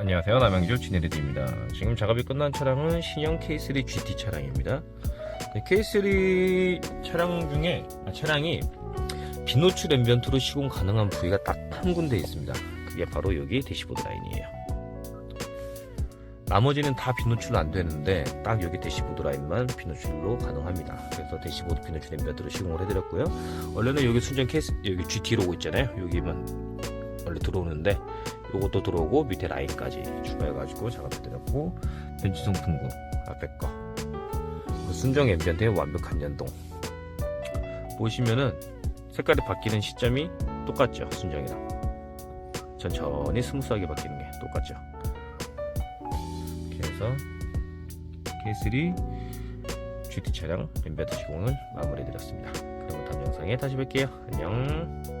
안녕하세요. 남양주 진해리드입니다. 지금 작업이 끝난 차량은 신형 K3 GT 차량입니다. 네, K3 차량 중에 아, 차량이 비노출 앰비언트로 시공 가능한 부위가 딱 한 군데 있습니다. 그게 바로 여기 대시보드 라인이에요. 나머지는 다 비노출 안 되는데 딱 여기 대시보드 라인만 비노출로 가능합니다. 그래서 대시보드 비노출 앰비언트로 시공을 해드렸고요. 원래는 여기 순정 케이스 여기 GT 로고 있잖아요. 여기만 원래 들어오는데 요것도 들어오고 밑에 라인까지 추가해가지고 작업해드렸고 변지성 풍구 앞에 거. 그 순정 앰비언트의 완벽한 연동. 보시면은 색깔이 바뀌는 시점이 똑같죠 순정이랑. 천천히 스무스하게 바뀌는 게 똑같죠. 이렇게 해서 K3 GT 차량 앰비언트 시공을 마무리해드렸습니다. 그럼 다음 영상에 다시 뵐게요. 안녕